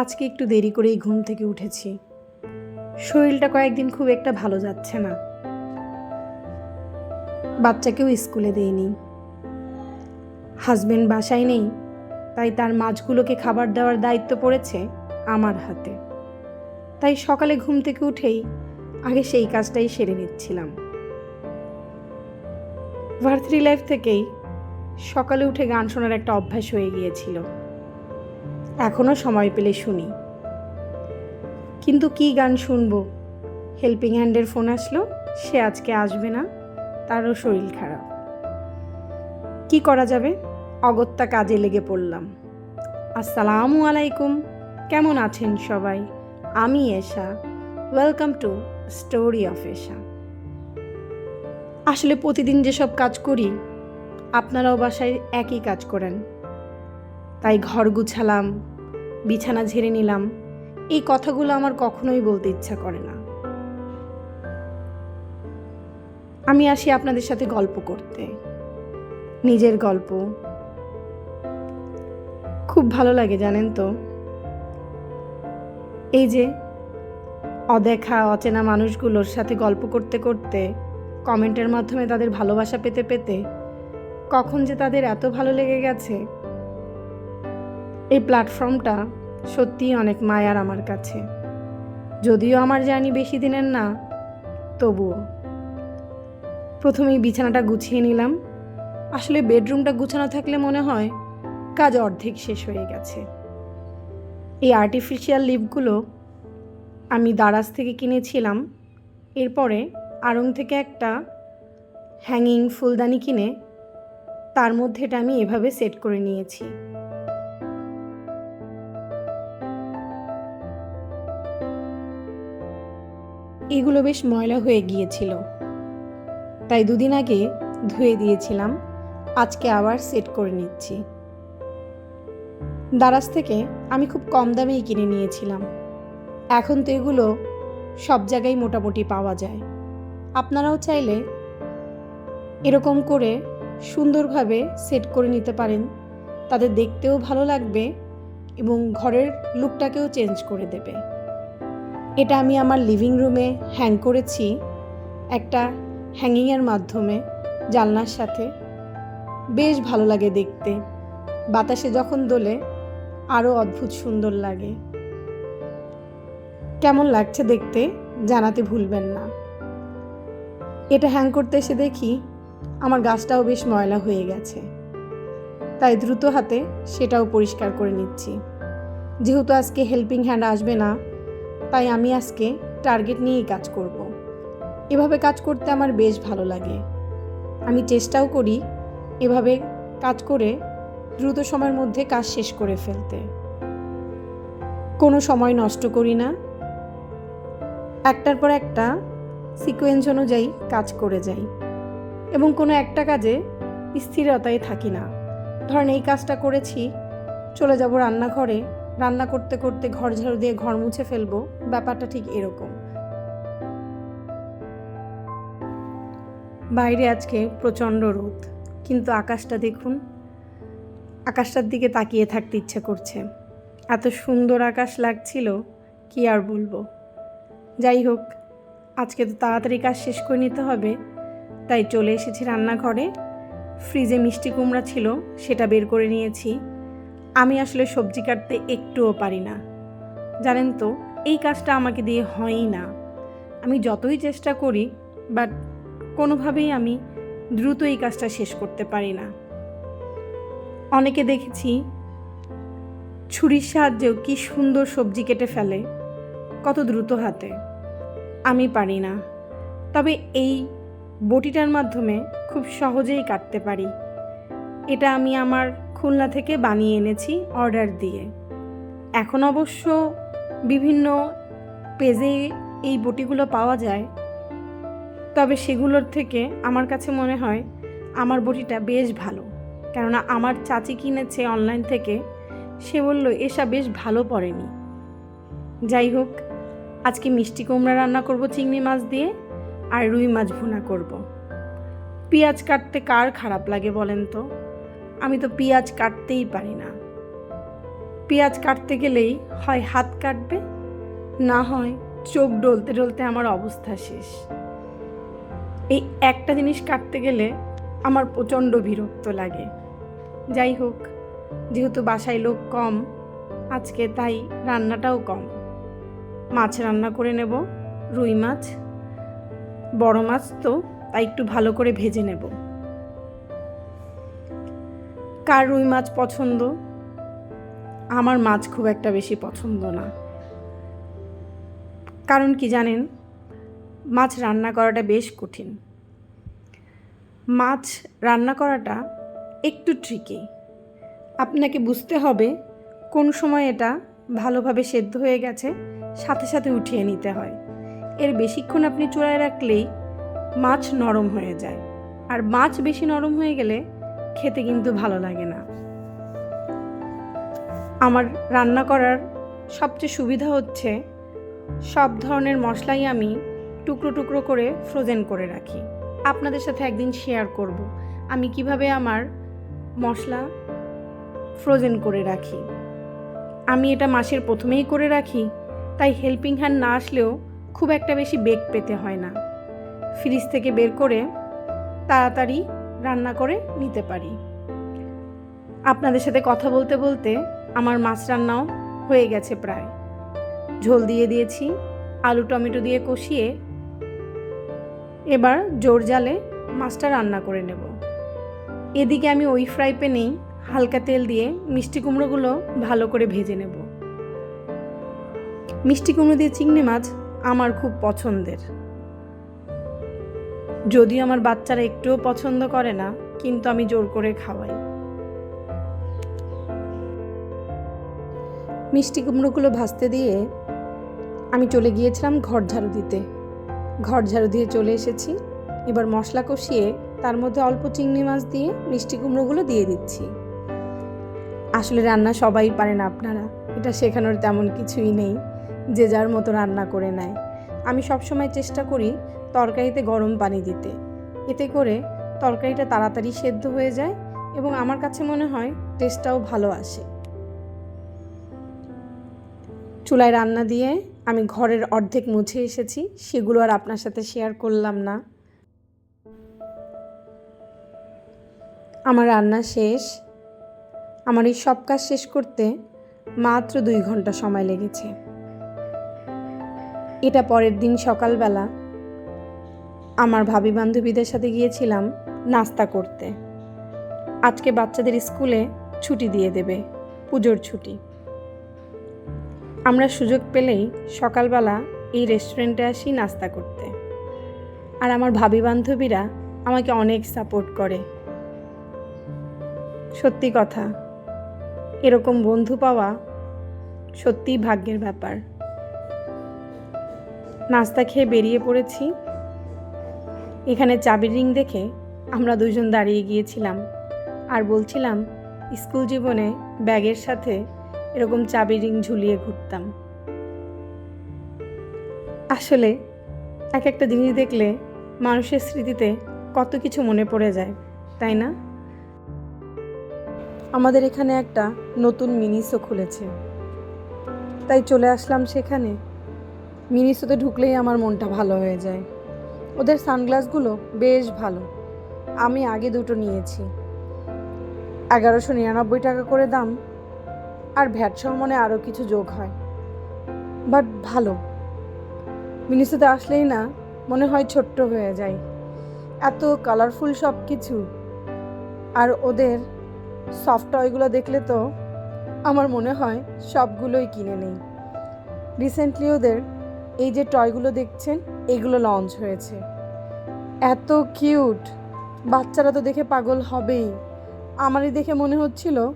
আজকে একটু দেরি করেই ঘুম থেকে উঠেছি। শরীরটা কয়েকদিন খুব একটা ভালো যাচ্ছে না। বাচ্চাকেও স্কুলে দেয়নি হাজবেন্ড বাসায় নেই, তাই তার মাছগুলোকে খাবার দেওয়ার দায়িত্ব পড়েছে আমার হাতে। তাই সকালে ঘুম থেকে উঠেই আগে সেই কাজটাই সেরে নিচ্ছিলাম। ভার্থ্রি লাইফ থেকেই সকালে উঠে গান শোনার একটা অভ্যাস হয়ে গিয়েছিল। এখনও সময় পেলে শুনি। কিন্তু কি গান শুনব? হেল্পিং হ্যান্ডের ফোন আসলো, সে আজকে আসবে না, তারও শরীর খারাপ। কি করা যাবে? অগত্যা কাজে লেগে পড়লাম। আসসালামু আলাইকুম, কেমন আছেন সবাই? আমি Esha welcome to story of Esha. আসলে প্রতিদিন যেসব কাজ করি, আপনারাও বাসায় একই কাজ করেন। তাই ঘর গুছালাম, বিছানা ঝেড়ে নিলাম। এই কথাগুলো আমার কখনোই বলতে ইচ্ছা করে না। আমি আসি আপনাদের সাথে গল্প করতে। নিজের গল্প। খুব ভালো লাগে, জানেন তো। এই যে, অদেখা, অচেনা মানুষগুলোর সাথে গল্প করতে করতে, কমেন্টের মাধ্যমে তাদের ভালোবাসা পেতে পেতে, কখন যে তাদের এত ভালো লেগে গেছে। এই প্ল্যাটফর্মটা সত্যিই অনেক মায়ার আমার কাছে। যদিও আমার জানি বেশি দিনের না, তবুও। প্রথমেই বিছানাটা গুছিয়ে নিলাম। আসলে বেডরুমটা গুছানো থাকলে মনে হয় কাজ অর্ধেক শেষ হয়ে গেছে। এই আর্টিফিশিয়াল লিপগুলো আমি দারাজ থেকে কিনেছিলাম। এরপরে আড়ং থেকে একটা হ্যাঙ্গিং ফুলদানি কিনে তার মধ্যে এটা আমি এভাবে সেট করে নিয়েছি। এগুলো বেশ ময়লা হয়ে গিয়েছিল। তাই দুদিন আগে ধুয়ে দিয়েছিলাম, আজকে আবার সেট করে নিচ্ছি। দারাজ থেকে আমি খুব কম দামেই কিনে নিয়েছিলাম। এখন তো এগুলো সব জায়গায় মোটামুটি পাওয়া যায়। আপনারাও চাইলে এরকম করে সুন্দরভাবে সেট করে নিতে পারেন। তাদের দেখতেও ভালো লাগবে এবং ঘরের লুকটাকেও চেঞ্জ করে দেবে। এটা আমি আমার লিভিং রুমে হ্যাং করেছি একটা হ্যাঙ্গিংয়ের মাধ্যমে, জানলার সাথে। বেশ ভালো লাগে দেখতে। বাতাসে যখন দোলে আরও অদ্ভুত সুন্দর লাগে। কেমন লাগছে দেখতে, জানাতে ভুলবেন না। এটা হ্যাং করতে এসে দেখি, আমার গাছটাও বেশ ময়লা হয়ে গেছে। তাই দ্রুত হাতে সেটাও পরিষ্কার করে নিচ্ছি। যেহেতু আজকে হেল্পিং হ্যান্ড আসবে না তাই আমি আজকে টার্গেট নিয়েই কাজ করব। এভাবে কাজ করতে আমার বেশ ভালো লাগে। আমি চেষ্টাও করি এভাবে কাজ করে দ্রুত সময়ের মধ্যে কাজ শেষ করে ফেলতে। কোনো সময় নষ্ট করি না। একটার পর একটা সিকোয়েন্স অনুযায়ী কাজ করে যাই। এবং কোনো একটা কাজে স্থিরতায় থাকি না। ধরেন এই কাজটা করেছি, চলে যাব রান্নাঘরে রান্না করতে করতে ঘর ঝাড়ু দিয়ে ঘর মুছে ফেলব, ব্যাপারটা ঠিক এরকম। বাইরে আজকে প্রচণ্ড রোদ, কিন্তু আকাশটা দেখুন, আকাশটার দিকে তাকিয়ে থাকতে ইচ্ছে করছে। এত সুন্দর আকাশ লাগছিল, কি আর বলব। যাই হোক, আজকে তো তাড়াতাড়ি কাজ শেষ করে নিতে হবে, তাই চলে এসেছি রান্নাঘরে। ফ্রিজে মিষ্টি কুমড়া ছিল, সেটা বের করে নিয়েছি। আমি আসলে সবজি কাটতে একটুও পারি না। জানেন তো, এই কাজটা আমাকে দিয়ে হয়ই না। আমি যতই চেষ্টা করি, বাট কোনোভাবেই আমি দ্রুত এই কাজটা শেষ করতে পারি না। অনেকে দেখেছি, ছুরির সাহায্যেও কি সুন্দর সবজি কেটে ফেলে, কত দ্রুত হাতে। আমি পারি না। তবে এই বটিটার মাধ্যমে খুব সহজেই কাটতে পারি। এটা আমি আমার খুলনা থেকে বানিয়ে এনেছি অর্ডার দিয়ে। এখন অবশ্য বিভিন্ন পেজে এই বটিগুলো পাওয়া যায়। তবে সেগুলোর থেকে আমার কাছে মনে হয় আমার বটিটা বেশ ভালো। কেননা আমার চাচি কিনেছে অনলাইন থেকে, সে বলল, এসা বেশ ভালো পড়েনি। যাই হোক, আজকে মিষ্টি কুমড়া রান্না করব চিংড়ি মাছ দিয়ে আর রুই মাছ ভুনা করব। পেঁয়াজ কাটতে কার খারাপ লাগে বলেন তো? আমি তো পেঁয়াজ কাটতেই পারি না। পেঁয়াজ কাটতে গেলেই হয় হাত কাটবে, না হয় চোখ ডলতে ডলতে আমার অবস্থা শেষ। এই একটা জিনিস কাটতে গেলে আমার প্রচণ্ড বিরক্ত লাগে। যাই হোক, যেহেতু বাসায় লোক কম, আজকে তাই রান্নাটাও কম। মাছ রান্না করে নেব, রুই মাছ, বড় মাছ তো তাই একটু ভালো করে ভেজে নেব। কার রুই মাছ পছন্দ? আমার মাছ খুব একটা বেশি পছন্দ না। কারণ কি জানেন? মাছ রান্না করাটা বেশ কঠিন। মাছ রান্না করাটা একটু ট্রিকি আপনাকে বুঝতে হবে কোন সময় এটা ভালোভাবে সেদ্ধ হয়ে গেছে, সাথে সাথে উঠিয়ে নিতে হয়। এর বেশিক্ষণ আপনি চূড়ায় রাখলেই মাছ নরম হয়ে যায়। আর মাছ বেশি নরম হয়ে গেলে খেতে কিন্তু ভালো লাগে না। আমার রান্না করার সবচেয়ে সুবিধা হচ্ছে সব ধরনের মশলাই আমি টুকরো টুকরো করে ফ্রোজেন করে রাখি। আপনাদের সাথে একদিন শেয়ার করব আমি কীভাবে আমার মশলা ফ্রোজেন করে রাখি। আমি এটা মাসের প্রথমেই করে রাখি, তাই হেল্পিং হ্যান্ড না আসলেও খুব একটা বেশি বেগ পেতে হয় না। ফ্রিজ থেকে বের করে তাড়াতাড়ি রান্না করে নিতে পারি। আপনাদের সাথে কথা বলতে বলতে আমার মাছ রান্নাও হয়ে গেছে প্রায়। ঝোল দিয়ে দিয়েছি, আলু টমেটো দিয়ে কষিয়ে এবার জোর জালে মাছটা রান্না করে নেব। এদিকে আমি ওই ফ্রাই প্যানেই হালকা তেল দিয়ে মিষ্টি কুমড়োগুলো ভালো করে ভেজে নেব। মিষ্টি কুমড়ো দিয়ে চিংড়ি মাছ আমার খুব পছন্দের। যদিও আমার বাচ্চারা একটুও পছন্দ করে না, কিন্তু আমি জোর করে খাওয়াই। মিষ্টি কুমড়োগুলো ভাজতে দিয়ে আমি চলে গিয়েছিলাম ঘর ঝাড়ু দিতে। ঘর ঝাড়ু দিয়ে চলে এসেছি। এবার মশলা কষিয়ে তার মধ্যে অল্প চিংড়ি মাছ দিয়ে মিষ্টি কুমড়োগুলো দিয়ে দিচ্ছি। আসলে রান্না সবাই পারেন আপনারা, এটা শেখানোর তেমন কিছুই নেই, যে যার মতো রান্না করে নেয়। আমি সবসময় চেষ্টা করি তরকারিতে গরম পানি দিতে। এতে করে তরকারিটা তাড়াতাড়ি সেদ্ধ হয়ে যায় এবং আমার কাছে মনে হয় টেস্টটাও ভালো আসে। চুলায় রান্না দিয়ে আমি ঘরের অর্ধেক মুছে এসেছি, সেগুলো আর আপনার সাথে শেয়ার করলাম না। আমার রান্না শেষ। আমার এই সব কাজ শেষ করতে মাত্র দুই ঘণ্টা সময় লেগেছে। এটা পরের দিন সকালবেলা। আমার বান্ধবীদের সাথে গিয়েছিলাম নাস্তা করতে। আজকে বাচ্চাদের স্কুলে ছুটি দিয়ে দেবে, পুজোর ছুটি। আমরা সুযোগ পেলেই সকালবেলা এই রেস্টুরেন্টে আসি নাস্তা করতে। আর আমার ভাবি বান্ধবীরা আমাকে অনেক সাপোর্ট করে। সত্যি কথা, এরকম বন্ধু পাওয়া সত্যিই ভাগ্যের ব্যাপার। নাস্তা খেয়ে বেরিয়ে পড়েছি। এখানে চাবির রিং দেখে আমরা দুজন দাঁড়িয়ে গিয়েছিলাম আর বলছিলাম, স্কুল জীবনে ব্যাগের সাথে এরকম চাবি রিং ঝুলিয়ে ঘুরতাম। আসলে এক একটা জিনিস দেখলে মানুষের স্মৃতিতে কত কিছু মনে পড়ে যায়, তাই না? আমাদের এখানে একটা নতুন মিনিসও খুলেছে। তাই চলে আসলাম সেখানে। মিনিসোতে ঢুকলেই আমার মনটা ভালো হয়ে যায়। ওদের সানগ্লাসগুলো বেশ ভালো। আমি আগে দুটো নিয়েছি। এগারোশো নিরানব্বই টাকা করে দাম। আর ভ্যাট সহ মনে আরও কিছু যোগ হয়। বাট ভালো। মিনিসোতে আসলেই না, মনে হয় ছোট্ট হয়ে যায়। এত কালারফুল সব কিছু আর ওদের সফট টয়গুলো দেখলে তো আমার মনে হয় সবগুলোই কিনে নেই। রিসেন্টলি ওদের এই যে টয়গুলো দেখছেন এগুলো লঞ্চ হয়েছে। এত কিউট বাচ্চারা তো দেখে পাগল হবেই। আমারই দেখে মনে হচ্ছিল,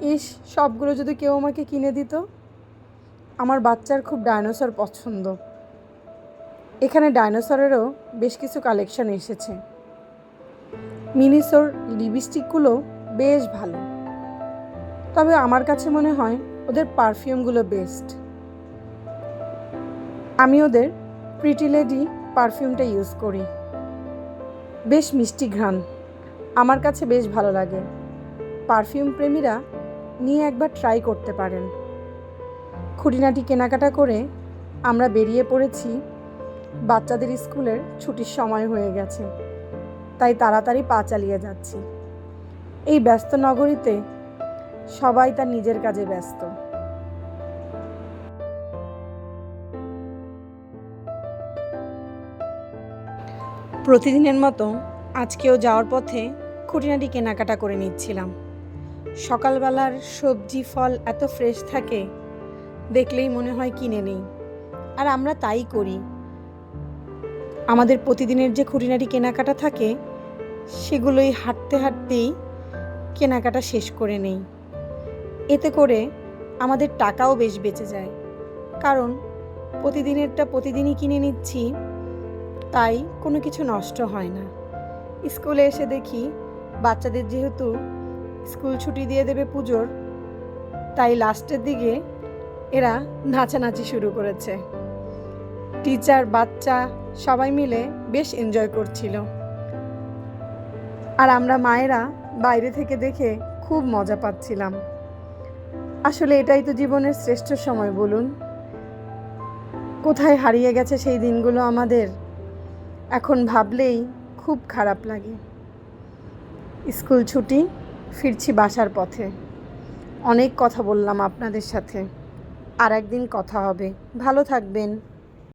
ইস, সবগুলো যদি কেউ আমাকে কিনে দিত? আমার বাচ্চার খুব ডাইনোসর পছন্দ। এখানে ডাইনোসরেরও বেশ কিছু কালেকশন এসেছে। মিনিসোর লিপস্টিকগুলো বেশ ভালো। তবে আমার কাছে মনে হয় ওদের পারফিউমগুলো বেস্ট আমি ওদের প্রিটি লেডি পারফিউমটা ইউজ করি। বেশ মিষ্টি ঘ্রাণ। আমার কাছে বেশ ভালো লাগে। পারফিউম প্রেমীরা নিয়ে একবার ট্রাই করতে পারেন। খুঁটিনাটি কেনাকাটা করে আমরা বেরিয়ে পড়েছি। বাচ্চাদের স্কুলের ছুটির সময় হয়ে গেছে। তাই তাড়াতাড়ি পা চালিয়ে যাচ্ছি। এই ব্যস্ত নগরীতে সবাই তার নিজের কাজে ব্যস্ত। প্রতিদিনের মতো আজকেও যাওয়ার পথে খুঁটিনাটি কেনাকাটা করে নিচ্ছিলাম। সকালবেলার সবজি, ফল এত ফ্রেশ থাকে, দেখলেই মনে হয় কিনে নেই। আর আমরা তাই করি। আমাদের প্রতিদিনের যে খুঁটিনাটি কেনাকাটা থাকে, সেগুলোই হাঁটতে হাঁটতেই কেনাকাটা শেষ করে নেই। এতে করে আমাদের টাকাও বেশ বেঁচে যায়। কারণ প্রতিদিনেরটা প্রতিদিনই কিনে নিচ্ছি তাই কোনো কিছু নষ্ট হয় না। স্কুলে এসে দেখি বাচ্চাদের যেহেতু স্কুল ছুটি দিয়ে দেবে পুজোর, তাই লাস্টের দিকে এরা নাচানাচি শুরু করেছে। টিচার, বাচ্চা সবাই মিলে বেশ এনজয় করছিল। আর আমরা মায়েরা বাইরে থেকে দেখে খুব মজা পাচ্ছিলাম। আসলে এটাই তো জীবনের শ্রেষ্ঠ সময়, বলুন। কোথায় হারিয়ে গেছে সেই দিনগুলো আমাদের এখন ভাবলেই খুব খারাপ লাগে। স্কুল ছুটি, ফিরছি বাসার পথে। অনেক কথা বললাম আপনাদের সাথে। আর একদিন কথা হবে। ভালো থাকবেন।